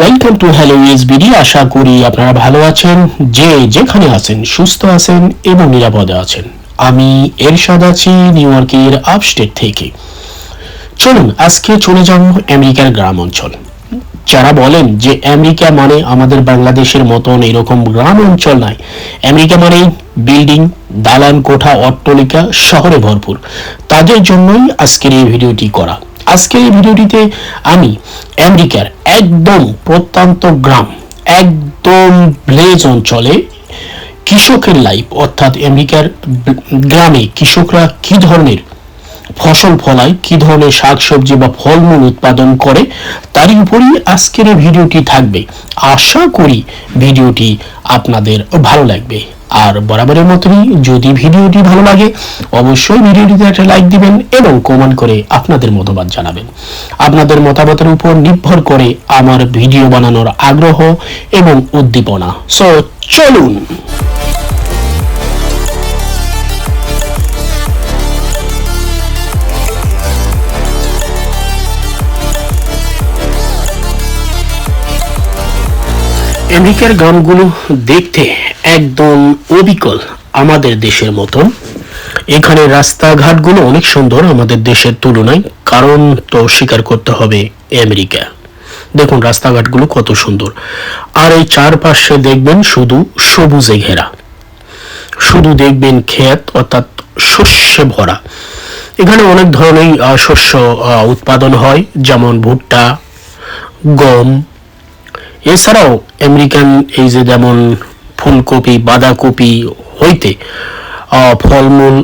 Welcome to hello ESBD আশা করি আপনারা ভালো আছেন। যে যেখানে আছেন, সুস্থ আছেন এবং নিরাপদে আছেন। আমি এরশাদ আছি নিউ ইয়র্কের আপস্টেট থেকে। চলুন, আজকে চলে যাব আমেরিকার গ্রাম অঞ্চল। যারা বলেন যে আমেরিকা মানে আমাদের বাংলাদেশের মতন এরকম গ্রাম অঞ্চল নাই আমেরিকা মানে বিল্ডিং, দালান, কোঠা, অট্টলিকা, শহরে ভরপুর। তাদের জন্যই আজকের এই ভিডিওটি করা। আজকের এই ভিডিওটিতে আমি আমেরিকার একদম প্রত্যন্ত গ্রাম, একদম ব্লেজ অঞ্চলে কৃষকের লাইফ অর্থাৎ আমেরিকার গ্রামে কৃষকরা কি ধরনের ফসল ফলায়, কি ধরনের শাকসবজি বা ফলমূল উৎপাদন করে, তারই উপরই আজকের ভিডিওটি থাকবে। আশা করি ভিডিওটি আপনাদের ভালো লাগবে। আর বরাবরের মতনই যদি ভিডিওটি ভালো লাগে, অবশ্যই ভিডিওটিতে একটা লাইক দিবেন এবং কমেন্ট করে আপনাদের মতামত জানাবেন। আপনাদের মতামতের উপর নির্ভর করে আমার ভিডিও বানানোর আগ্রহ এবং উদ্দীপনা। সো চলুন। আমেরিকার গ্রামগুলো দেখতে একদম অবিকল আমাদের দেশের মতন। এখানে রাস্তাঘাটগুলো অনেক সুন্দর আমাদের দেশের তুলনায়, কারণ তো স্বীকার করতে হবে আমেরিকা। দেখুন রাস্তাঘাটগুলো কত সুন্দর। আর এই চারপাশে দেখবেন শুধু সবুজে ঘেরা। শুধু দেখবেন ক্ষেত, অর্থাৎ শস্যে ভরা। এখানে অনেক ধরনের শস্য উৎপাদন হয়, যেমন ভুট্টা, গম। এছাড়াও আমেরিকান এই যে যেমন ফুলকপি, বাঁধাকপি হইতে ফলমূল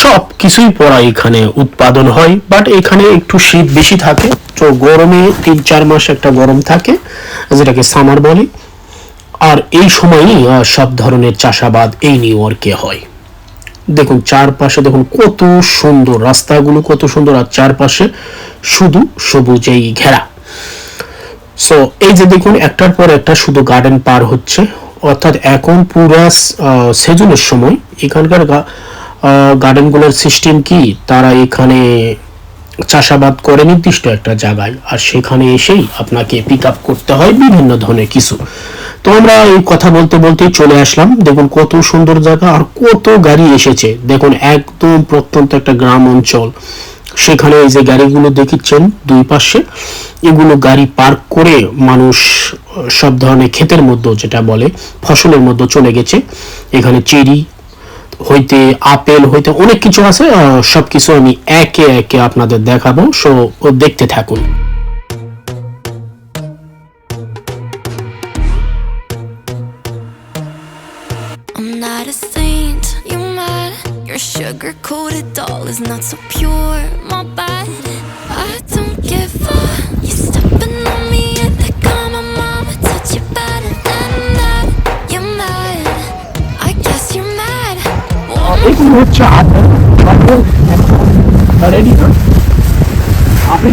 সব কিছুই পড়া এখানে উৎপাদন হয় বাট এখানে একটু শীত বেশি থাকে। তো গরমে তিন চার মাস একটা গরম থাকে, যেটাকে সামার বলে। আর এই সময়ই সব ধরনের চাষাবাদ এই নিউ ইয়র্কে হয়। দেখুন, চারপাশে দেখুন কত সুন্দর, রাস্তাগুলো কত সুন্দর, আর চারপাশে শুধু সবুজেই ঘেরা। সো এই যে দেখুন, একটার পর একটা শুধু গার্ডেন পার হচ্ছে। অর্থাৎ এখন পুরা সেজনের সময় এখানকার গার্ডেনগুলোর সিস্টেম কি? তারা এখানে চাষাবাদ করে নির্দিষ্ট একটা জায়গায়, আর সেখানে এসেই আপনাকে পিক আপ করতে হয় বিভিন্ন ধরনের কিছু। তো আমরা এই কথা বলতে বলতেই চলে আসলাম। দেখুন কত সুন্দর জায়গা আর কত গাড়ি এসেছে। দেখুন একদম প্রত্যন্ত একটা গ্রাম অঞ্চল। সেখানে এই যে গাড়িগুলো দেখিচ্ছেন দুই পাশে, এগুলো গাড়ি পার্ক করে মানুষ সব ধরনের ক্ষেতের মধ্যে যেটা বলে ফসলের মধ্যে চলে গেছে। এখানে চেরি হইতে আপেল হইতে অনেক কিছু আছে আহ, সবকিছু আমি একে একে আপনাদের দেখাবো। সো দেখতে থাকুন। Sugar coated doll is not so pure, my bad. হচ্ছে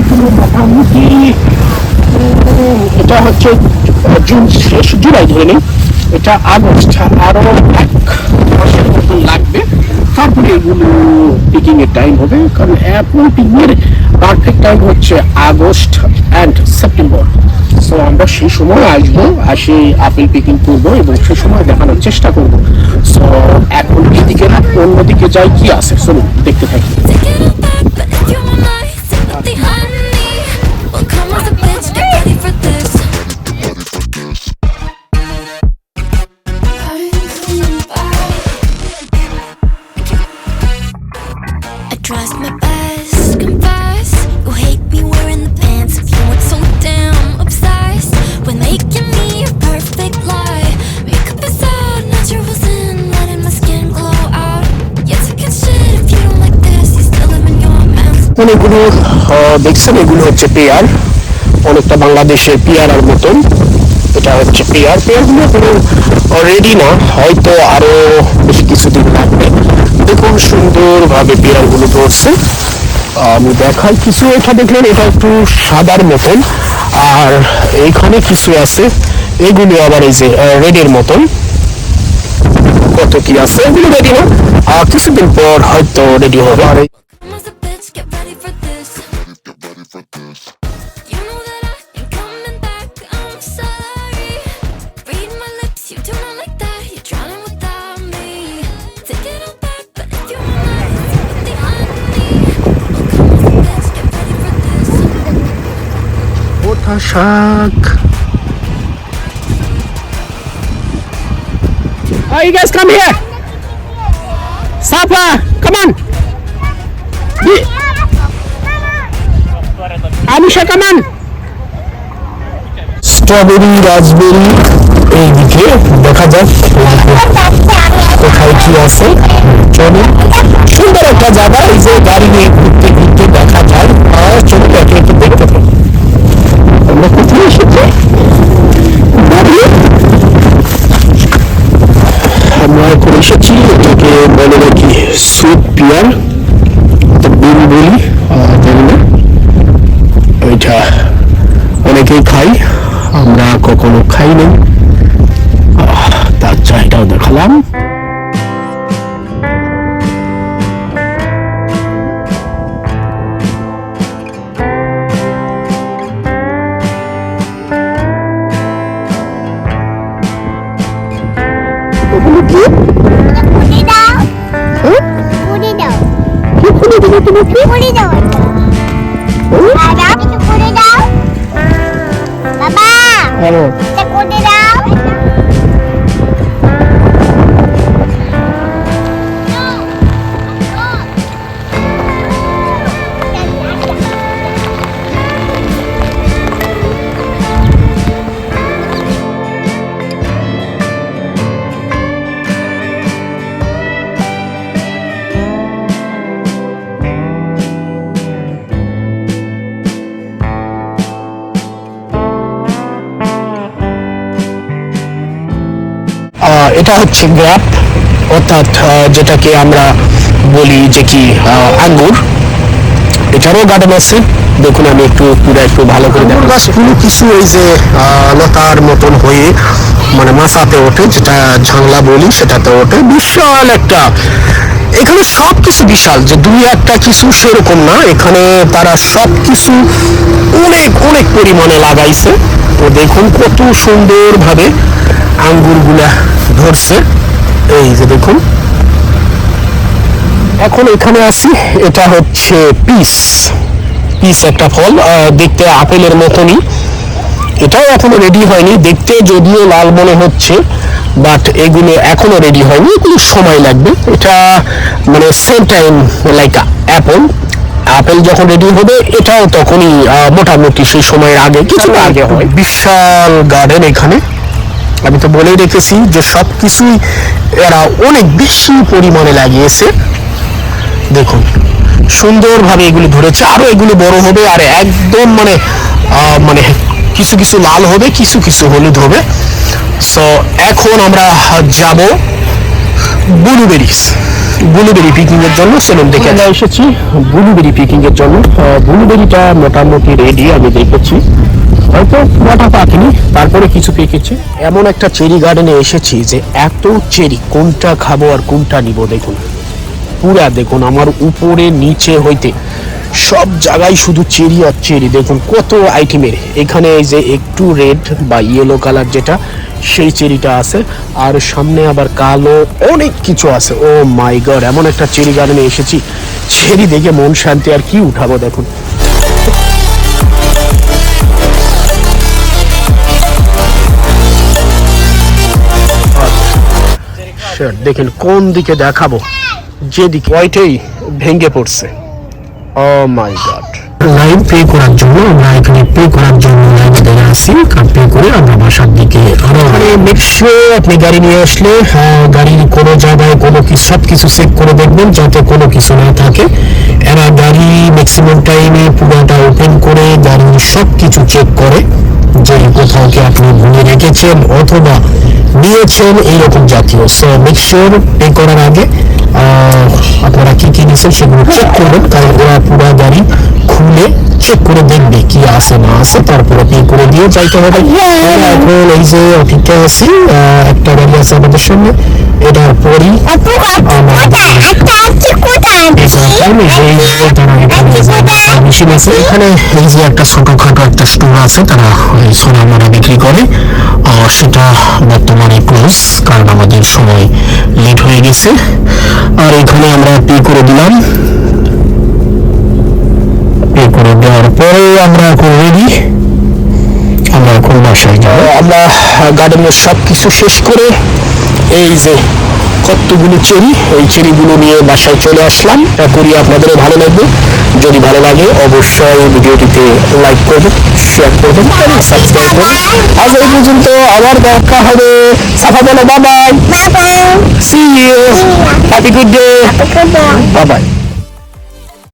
তো মোটামুটি এটা হচ্ছে জুন শেষ জুলাই ধরে নিন এটা আগস্ট আরও এক মাসের মতন লাগবে তারপরে এগুলো পিকিং এর টাইম হবে কারণ অ্যাপল পিকিং এর পারফেক্ট টাইম হচ্ছে আগস্ট অ্যান্ড সেপ্টেম্বর সো আমরা সেই সময় আসব আসে আপেল পিকিং করব এবং সেই সময় দেখানোর চেষ্টা করব। সো এখন এদিকে না অন্যদিকে যাই কি আছে? চলুন দেখতে থাকি। Taking it back, এগুলো দেখছেন, এগুলো হচ্ছে পেয়ার। অনেকটা বাংলাদেশের পেয়ারার মতন। এটা হচ্ছে পেয়ার। পেয়ারগুলো কোনো রেডি না, হয়তো আরও বেশ কিছুদিন লাগবে। দেখুন, সুন্দরভাবে পেয়ারগুলো ধরছে। আমি দেখাই কিছু, এটা দেখলেন, এটা একটু সাদার মতন। আর এইখানে কিছু আছে, এগুলো আবার এই যে রেডের মতন। কত কি আছে, এগুলো রেডি না। আর কিছুদিন পর হয়তো রেডি হবে। আর শাক Oh, you guys come here. Safa, come on. Di- come on. Strawberry raspberry এইদিকে দেখা যাক কোথায় কি আছে চলুন সুন্দর একটা জায়গা এই যে গাড়ি নিয়ে ঘুরতে ঘুরতে দেখা যায় আর চলুন একে একে দেখতে থাকি আমরা কোথায় এসেছি? আমরা এখন এসেছি এটাকে বলে নাকি সুইট পিয়ার বিন বলি জানি না। অনেকেই খাই, আমরা কখনো খাই না তার চাহিদাও দেখালাম। কি? পুরি দাও হ্যাঁ? পুরি দাও কি খুলে দিলে তুমি পুরি দাও বাবা পুরি দাও বাবা হ্যাঁ পুরি দাও। এটা হচ্ছে গ্রাপ অর্থাৎ যেটাকে আমরা বলি যে কি আঙ্গুর। এটারও গার্ডেন আছে। দেখুন আমি একটু পুরো একটু ভালো করে দেখুন গাছগুলো কিছু এই যে লতার মতন হয়ে মানে মাথাতে ওঠে যেটা ঝাংলা বলি সেটাতে ওঠে। বিশাল একটা। এখানে সব কিছু বিশাল যে দুই একটা কিছু সেরকম না। এখানে তারা সব কিছু অনেক অনেক পরিমাণে লাগাইছে। তো দেখুন কত সুন্দরভাবে আঙ্গুরগুলা ধরছে। এই যে দেখুন। এখন এখানে আসি, এটা হচ্ছে পিস। পিস একটা ফল দেখতে আপেলের মতনই। এটাও এখনও রেডি হয়নি, দেখতে যদিও লাল মনে হচ্ছে বাট এগুলো এখনও রেডি হয়নি, এগুলো সময় লাগবে। এটা মানে same time like apple apple যখন রেডি হবে এটাও তখনই মোটামুটি সেই সময়ের আগে কিছু আগে হয়। বিশাল গার্ডেন এখানে। আমি তো বলেই রেখেছি যে সব কিছুই এরা অনেক বেশি পরিমাণে লাগিয়েছে। দেখুন সুন্দরভাবে এগুলি ধরেছে। আরও এগুলি বড় হবে আর একদম মানে মানে কিছু কিছু লাল হবে কিছু কিছু হলুদ হবে। সো এখন আমরা যাব ব্লুবেরিস ব্লুবেরি পিকিং এর জন্য সেলুন দেখে এসেছি ব্লুবেরি পিকিং এর জন্য। ব্লুবেরিটা মোটামুটি রেডি আমি দেখেছি। হয়তো মোটা পাখিনি তারপরে কিছু পেকেছে। এমন একটা চেরি গার্ডেনে এসেছি যে এত চেরি কোনটা খাব আর কোনটা নিব দেখুন। পুরা দেখুন আমার উপরে নিচে হইতে সব জায়গায় শুধু চেরি আর চেরি। দেখুন কত আইটেমের এখানে এই যে একটু রেড বা ইয়েলো কালার যেটা, সেই চেরিটা আছে। আর সামনে আবার কালো অনেক কিছু আছে। ও মাই গড এমন একটা চেরি গার্ডেনে এসেছি। চেরি দেখে মন শান্তি আর কি উঠাবো দেখুন। দেখেন কোন দিকে দেখাবো। যেদিকে ওইটাই ভেঙে পড়ছে। Oh my god line pay করার জন্য আমরা এখানে পে করার জন্য লাইন ধরে আসি পে করে আমরা বাসার দিকে ওখানে মেক আপনি গাড়ি নিয়ে আসলে আহ, গাড়ির কোনো জায়গায় কোনো কিছু সব কিছু চেক করে দেখবেন যাতে কোনো কিছু না থাকে। এরা গাড়ি ম্যাক্সিমাম টাইমে পুরোটা ওপেন করে গাড়ির সব কিছু চেক করে যে কোথাও কি আপনি ভুলে রেখেছেন অথবা নিয়েছেন এইরকম জাতীয়। সো মেক পে করার আগে আপনারা কি কি নিয়েছেন সেগুলো চেক করবেন কারণ ওরা পুরো গাড়ি খুলে চেক করে দেখবে কি আছে না আছে তারপরে পে করে দিয়ে যাইতে হবে। এখন এই যে অফিসে আছি একটা গাড়ি আছে আমাদের সামনে এটার পরই এখানে এই যে একটা ছোটখাটো একটা স্টোর আছে তারা সোনা বিক্রি করে। আর সেটা বর্তমানে ক্লোজ কারণ আমাদের সময় লেট হয়ে গেছে। আর এখানে আমরা পে করে দিলাম পে করে দেওয়ার পরে আমরা এখন রেডি আমরা এখন বাসায় তো গেলে আমরা গার্ডেনের সব কিছু শেষ করে এই যে কতগুলো চেরি এই চেরিগুলো নিয়ে বাসায় চলে আসলাম। আশা করি আপনাদেরও ভালো লাগবে। যদি ভালো লাগে অবশ্যই ভিডিওটিতে লাইক করবেন শেয়ার করবেন এবং সাবস্ক্রাইব করবেন। আজ এই পর্যন্ত আবার দেখা হবে। সাফা বলো বাবাই বাবা see you happy good day. বাবাই